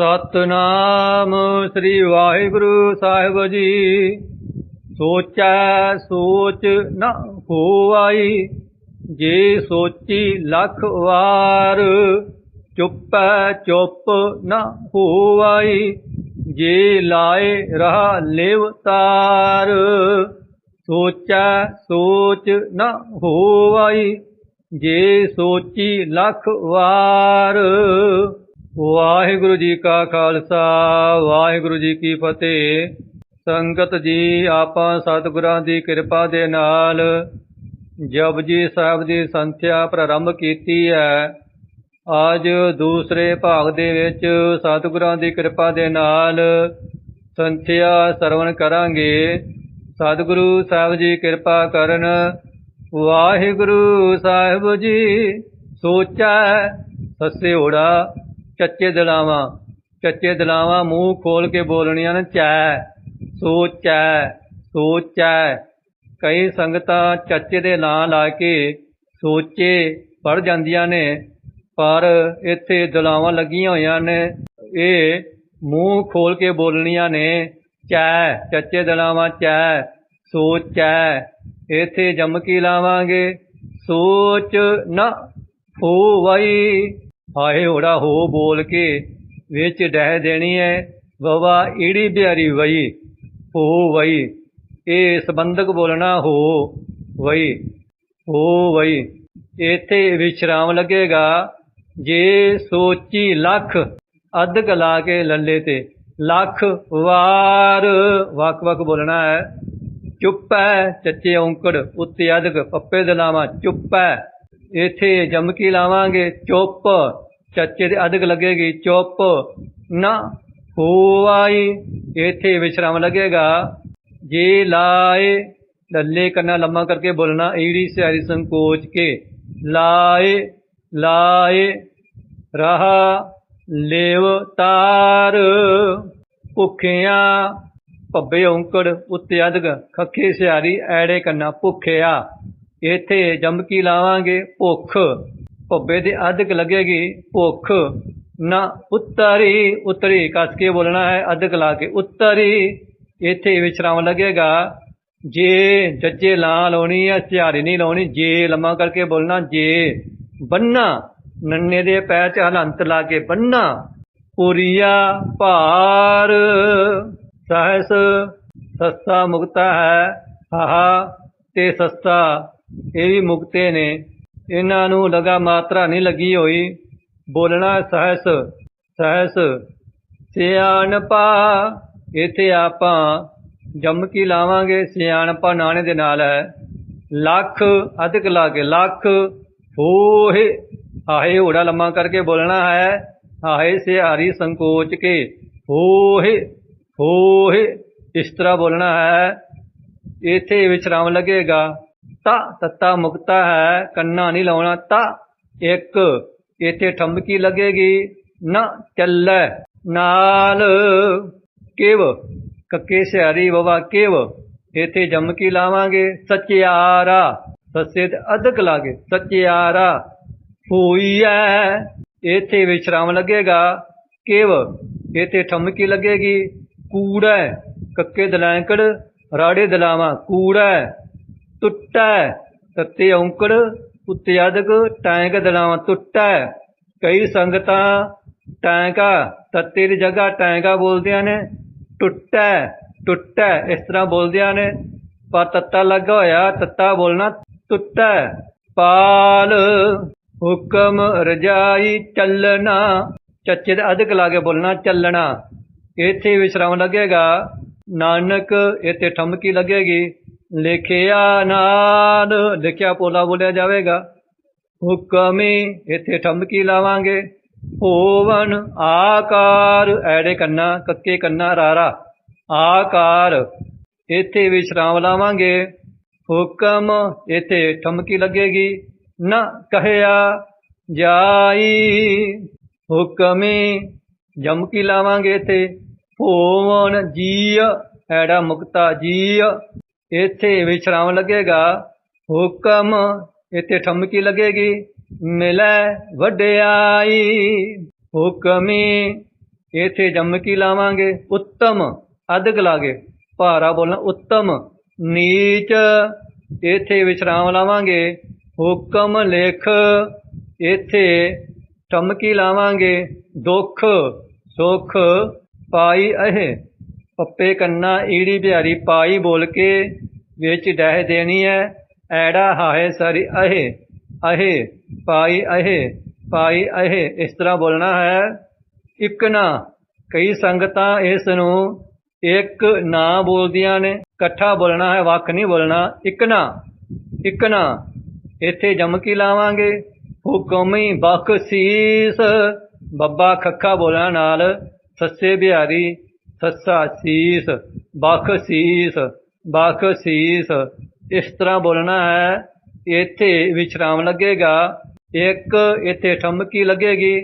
ਸਤਨਾਮ ਸ੍ਰੀ ਵਾਹਿਗੁਰੂ ਸਾਹਿਬ ਜੀ। ਸੋਚੈ ਸੋਚ ਨਾ ਹੋਵਾਈ ਜੇ ਸੋਚੀ ਲੱਖ ਵਾਰ, ਚੁੱਪੈ ਚੁੱਪ ਨਾ ਹੋਵਾਈ ਜੇ ਲਾਏ ਰਹਾ ਲਿਵਤਾਰ ਸੋਚੈ ਸੋਚ ਨਾ ਹੋਵਾਈ ਜੇ ਸੋਚੀ ਲੱਖ ਵਾਰ ਵਾਹਿਗੁਰੂ ਜੀ ਕਾ ਖਾਲਸਾ, ਵਾਹਿਗੁਰੂ ਜੀ ਕੀ ਫਤਿਹ। ਸੰਗਤ ਜੀ, ਆਪਾਂ ਸਤਿਗੁਰਾਂ ਦੀ ਕਿਰਪਾ ਦੇ ਨਾਲ ਜਪਜੀ ਸਾਹਿਬ ਦੀ ਸੰਥਿਆ ਪ੍ਰਾਰੰਭ ਕੀਤੀ ਹੈ। ਅੱਜ ਦੂਸਰੇ ਭਾਗ ਦੇ ਵਿੱਚ ਸਤਿਗੁਰਾਂ ਦੀ ਕਿਰਪਾ ਦੇ ਨਾਲ ਸੰਥਿਆ ਸਰਵਣ ਕਰਾਂਗੇ। ਸਤਿਗੁਰੂ ਸਾਹਿਬ ਜੀ ਕਿਰਪਾ ਕਰਨ, ਵਾਹਿਗੁਰੂ ਸਾਹਿਬ ਜੀ ਸੋਚੈ, ਸੱਸੇ ਹੋੜਾ ਚੱਚੇ ਦਲਾਵਾਂ ਚੱਚੇ ਦਲਾਵਾਂ ਮੂੰਹ ਖੋਲ ਕੇ ਬੋਲਣੀਆਂ ਨੇ ਚੈ, ਸੋਚੈ ਸੋਚੈ। ਕਈ ਸੰਗਤਾਂ ਚੱਚੇ ਦੇ ਨਾਂ ਲਾ ਕੇ ਸੋਚੇ ਪੜ ਜਾਂਦੀਆਂ ਨੇ, ਪਰ ਇੱਥੇ ਦਲਾਵਾਂ ਲੱਗੀਆਂ ਹੋਈਆਂ ਨੇ। ਇਹ ਮੂੰਹ ਖੋਲ ਕੇ ਬੋਲਣੀਆਂ ਨੇ, ਚੈ, ਚੱਚੇ ਦਲਾਵਾਂ ਚੈ, ਸੋਚੈ। ਇੱਥੇ ਜਮਕੀ ਲਾਵਾਂਗੇ, ਸੋਚ ਨਾ ਹੋਵਈ। ਹਾਏ ਹੋੜਾ ਹੋ ਬੋਲ ਕੇ ਵਿੱਚ ਡਹਿ ਦੇਣੀ ਹੈ ਵਵਾ ਈੜੀ ਬਿਹਾਰੀ ਵਈ, ਹੋ ਵਈ ਇਹ ਸੰਬੰਧਕ ਬੋਲਣਾ ਹੋ ਵਈ ਹੋ ਵਈ। ਇੱਥੇ ਵਿਸ਼ਰਾਮ ਲੱਗੇਗਾ, ਜੇ ਸੋਚੀ ਲੱਖ ਅੱਧ ਕਲਾ ਕੇ ਲੱਲੇ ਤੇ, ਲੱਖ ਵਾਰ ਵਕ ਵਕ ਬੋਲਣਾ ਹੈ ਚੁੱਪ ਹੈ ਚੱਚੇ ਔਂਕੜ, ਉੱਤੇ ਅਧਕ, ਪੱਪੇ ਦੇ ਚੁੱਪ। ਹੈ ਇੱਥੇ ਜਮਕੀ ਲਾਵਾਂਗੇ, ਚੁੱਪ। ਚੱਚੇ ਦੇ ਅਧਿਕ ਲੱਗੇਗੀ, ਚੁੱਪ। ਨਾ ਹੋਵਾਈ, ਇੱਥੇ ਵਿਸ਼ਰਾਮ ਲੱਗੇਗਾ। ਜੇ ਲਾਏ, ਲੱਲੇ ਕੰਨਾ ਲੰਮਾ ਕਰਕੇ ਬੋਲਣਾ ਈੜੀ ਸਿਆਰੀ ਸੰਕੋਚ ਕੇ। ਲਾਏ ਲਾਏ, ਰਹਾ ਲੇਵ ਤਾਰ। ਭੁੱਖਿਆਂ, ਭੱਬੇ ਔਂਕੜ ਉੱਤੇ ਅਧਗ ਖੱਖੇ ਸਿਆਰੀ, ਐੜੇ ਕੰਨਾ ਭੁੱਖਿਆ। ਇੱਥੇ ਜਮਕੀ ਲਾਵਾਂਗੇ? ਭੁੱਖ। ਭੱਬੇ ਦੇ ਅਧਕ ਲੱਗੇਗੀ ਭੁੱਖ। ਨਾ ਉੱਤਰੀ ਉੱਤਰੀ, ਕੱਸ ਕੇ ਬੋਲਣਾ ਹੈ ਅਧਕ ਲਾ ਕੇ। ਉੱਤਰੀ, ਇੱਥੇ ਵਿਸ਼ਰਾਮ ਲੱਗੇਗਾ। ਜੇ ਜੱਜੇ ਲਾ ਲਾਉਣੀ ਹੈ, ਸਿਹਾਰੀ ਨਹੀਂ ਲਾਉਣੀ, ਜੇ ਲੰਮਾ ਕਰਕੇ ਬੋਲਣਾ, ਜੇ ਬੰਨਾ ਨੰਨੇ ਦੇ ਪੈਰ 'ਚ ਹਲੰਤ ਲਾ ਕੇ ਬੰਨਾ ਪੁਰੀਆ ਭਾਰ। ਸਹਸ, ਸਸਤਾ ਮੁਕਤਾ ਹੈ, ਹਾਹਾ, ਤੇ ਸਸਤਾ ਇਹ ਵੀ ਮੁਕਤੇ ਨੇ। ਇਹਨਾਂ ਨੂੰ ਲਗਾ ਮਾਤਰਾ ਨਹੀਂ ਲੱਗੀ ਹੋਈ। ਬੋਲਣਾ ਸਹਸ ਸਹਸ, ਸਿਆਣਪਾ, ਇੱਥੇ ਆਪਾਂ ਜਮਕੀ ਲਾਵਾਂਗੇ? ਸਿਆਣਪਾ ਨਾਣੇ ਦੇ ਨਾਲ ਹੈ। ਲੱਖ, ਅਧਿਕ ਲਾ ਕੇ ਲੱਖ ਹੋਏ ਆਹੇ ਹੋੜਾ ਲੰਮਾ ਕਰਕੇ ਬੋਲਣਾ ਹੈ। ਆਹੇ ਸਿਹਾਰੀ ਸੰਕੋਚ ਕੇ ਹੋਏ ਹੋਏ ਇਸ ਤਰ੍ਹਾਂ ਬੋਲਣਾ ਹੈ। ਇੱਥੇ ਵਿਸ਼ਰਾਮ ਲੱਗੇਗਾ। ਤਾ ਤੱਤਾ ਮੁਕਤਾ ਹੈ, ਕੰਨਾ ਨਹੀਂ ਲਾਉਣਾ ਤਾ। ਇੱਕ, ਇੱਥੇ ਠਮਕੀ ਲੱਗੇਗੀ, ਨਾ ਚੱਲੈ, ਨਾਲ ਕਿਵ। ਕੱਕੇ ਸਿਆਰੀ ਬਵਾ ਕਿਵ। ਇੱਥੇ ਜਮਕੀ ਲਾਵਾਂਗੇ, ਸਚਿਆਰਾ। ਸੱਸੇ ਤੇ ਅਧਕ ਲਾਗੇ, ਸਚਿਆਰਾ। ਹੋਈਐ, ਇੱਥੇ ਵਿਸ਼ਰਾਮ ਲੱਗੇਗਾ, ਕਿਵ। ਇੱਥੇ ਠਮਕੀ ਲੱਗੇਗੀ, ਕੂੜੈ। ਕੱਕੇ ਦਲਾਂਕੜ, ਰਾੜੇ ਦਲਾਵਾਂ, ਕੂੜੈ। ਟੁੱਟੈ, ਤੱਤੇ ਔਂਕੜ ਉੱਤੇ ਅਧਕ ਟੈਂਕ ਦਲਾਵਾਂ ਟੁੱਟੈ ਕਈ ਸੰਗਤਾਂ ਟੈਂਕਾ, ਤੱਤੇ ਦੀ ਜਗ੍ਹਾ ਟੈਂਕਾ ਬੋਲਦੀਆਂ ਨੇ, ਟੁੱਟੈ ਟੁੱਟੈ, ਇਸ ਤਰ੍ਹਾਂ ਬੋਲਦੀਆਂ ਨੇ। ਪਰ ਤੱਤਾ ਲੱਗਾ ਹੋਇਆ, ਤੱਤਾ ਬੋਲਣਾ ਟੁੱਟੈ ਪਾਲ ਹੁਕਮ ਰਜਾਈ ਚੱਲਣਾ, ਚੱਚੇ ਦੇ ਅਧਿਕ ਲਾ ਕੇ ਬੋਲਣਾ ਚੱਲਣਾ। ਇੱਥੇ ਵਿਸ਼ਰਾਮ ਲੱਗੇਗਾ। ਨਾਨਕ ਇੱਥੇ ਠਮਕੀ ਲੱਗੇਗੀ। ਲਿਖਿਆ ਨਾਲ ਲਿਖਿਆ ਪੋਲਾ ਬੋਲਿਆ ਜਾਵੇਗਾ। ਹੁਕਮੀ ਇੱਥੇ ਠਮਕੀ ਲਾਵਾਂਗੇ। ਹੋਵਨ ਆਕਾਰ, ਐੜੇ ਕੰਨਾ, ਕੱਕੇ ਕੰਨਾ, ਰਾਰਾ। ਆਕਾਰ, ਇੱਥੇ ਵਿਸ਼ਰਾਮ ਲਾਵਾਂਗੇ। ਹੁਕਮ ਇੱਥੇ ਠਮਕੀ ਲੱਗੇਗੀ। ਨਾ ਕਹਿਆ ਜਾਈ। ਹੁਕਮੀ ਜਮਕੀ ਲਾਵਾਂਗੇ ਇੱਥੇ। ਹੋਵਨ ਜੀਅ, ਐੜਾ ਮੁਕਤਾ ਜੀਅ। ਇੱਥੇ ਵਿਸ਼ਰਾਮ ਲੱਗੇਗਾ ਹੁਕਮ ਇੱਥੇ ਠਮਕੀ ਲੱਗੇਗੀ ਮਿਲੈ ਵਡਿਆਈ ਹੁਕਮੀ ਇੱਥੇ ਜਮਕੀ ਲਾਵਾਂਗੇ ਉੱਤਮ ਅਧਿਕ ਲਾਗੇ ਭਾਰਾ ਬੋਲਣਾ ਉੱਤਮ ਨੀਚ ਇੱਥੇ ਵਿਸਰਾਮ ਲਾਵਾਂਗੇ ਹੁਕਮ ਲਿਖ ਇੱਥੇ ਠਮਕੀ ਲਾਵਾਂਗੇ ਦੁੱਖ ਸੁਖ ਪਾਈ ਅਹੇ ਪੱਪੇ ਕੰਨਾ ਈੜੀ ਬਿਹਾਰੀ ਪਾਈ ਬੋਲ ਕੇ ਵਿੱਚ ਡਹਿ ਦੇਣੀ ਹੈ ਐੜਾ ਹਾਏ ਸਰੀ ਅਹੇ ਅਹੇ, ਪਾਈ ਅਹੇ ਪਾਈ ਅਹੇ, ਇਸ ਤਰ੍ਹਾਂ ਬੋਲਣਾ ਹੈ। ਇੱਕ ਨਾ, ਕਈ ਸੰਗਤਾਂ ਇਸ ਨੂੰ ਇੱਕ ਨਾ ਬੋਲਦੀਆਂ ਨੇ। ਇਕੱਠਾ ਬੋਲਣਾ ਹੈ, ਵੱਖ ਨਹੀਂ ਬੋਲਣਾ। ਇੱਕ ਨਾ ਇੱਕ ਨਾ, ਇੱਥੇ ਜਮਕੀ ਲਾਵਾਂਗੇ। ਹੁਕਮੀ ਬਖਸ਼ੀਸ। ਬੱਬਾ ਖੱਖਾ ਬੋਲਣ ਨਾਲ, ਸੱਸੇ ਬਿਹਾਰੀ ਸੱਸਾ ਸੀਸ ਬਖਸ਼ੀਸ ਬਖਸ਼ੀਸ ਇਸ ਤਰ੍ਹਾਂ ਬੋਲਣਾ ਹੈ ਇੱਥੇ ਵਿਸ਼ਰਾਮ ਲੱਗੇਗਾ ਇੱਕ ਇੱਥੇ ਠਮਕੀ ਲੱਗੇਗੀ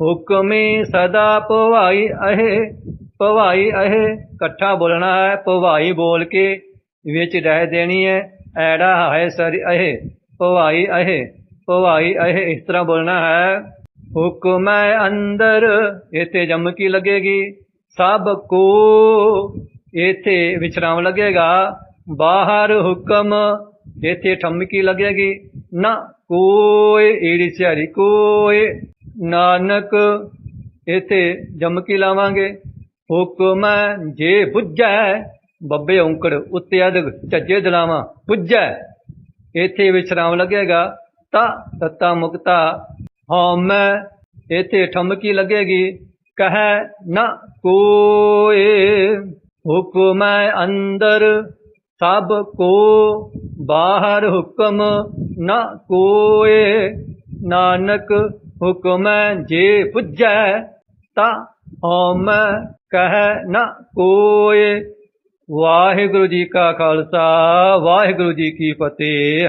ਹੁਕਮੀ ਸਦਾ ਭਵਾਈ ਅਹੇ ਭਵਾਈ ਅਹੇ ਇਕੱਠਾ ਬੋਲਣਾ ਹੈ ਭਵਾਈ ਬੋਲ ਕੇ ਵਿੱਚ ਰਹਿ ਦੇਣੀ ਹੈ ਐੜਾ ਹੈ ਸਰ ਅਹੇ ਭਵਾਈ ਅਹੇ ਭਵਾਈ ਅਹੇ ਇਸ ਤਰ੍ਹਾਂ ਬੋਲਣਾ ਹੈ ਹੁਕਮ ਹੈ ਅੰਦਰ ਇੱਥੇ ਜਮਕੀ ਲੱਗੇਗੀ ਸਭ ਕੋ ਇਥੇ ਵਿਸ਼ਰਾਮ ਲੱਗੇਗਾ। ਬਾਹਰ ਹੁਕਮ ਇੱਥੇ ਠਮਕੀ ਲੱਗੇਗੀ। ਨਾ ਕੋਏ ਈੜੀ ਸਿਆਰੀ ਕੋਈ ਨਾਨਕ ਇਥੇ ਜਮਕੀ ਲਾਵਾਂਗੇ। ਹੁਕਮ ਜੇ ਬੁੱਝੈ ਬੱਬੇ ਔਂਕੜ ਉੱਤੇ ਅਧਿਕ ਝੱਜੇ ਦਲਾਵਾਂ ਬੁੱਝੈ ਇੱਥੇ ਵਿਸ਼ਰਾਮ ਲੱਗੇਗਾ। ਤਾ ਤਤਾ ਮੁਕਤਾ ਹਉਮੈ ਇੱਥੇ ਠਮਕੀ ਲੱਗੇਗੀ। ਕਹੈ ਨਾ ਕੋਏ। ਹੁਕਮ ਅੰਦਰ ਸਭ ਕੋ, ਬਾਹਰ ਹੁਕਮ ਨਾ ਕੋਏ। ਨਾਨਕ ਹੁਕਮ ਜੇ ਪੁੱਜੈ, ਤਾ ਹਉਮੈ ਕਹੈ ਨਾ ਕੋਏ। ਵਾਹਿਗੁਰੂ ਜੀ ਕਾ ਖਾਲਸਾ, ਵਾਹਿਗੁਰੂ ਜੀ ਕੀ ਫਤਿਹ।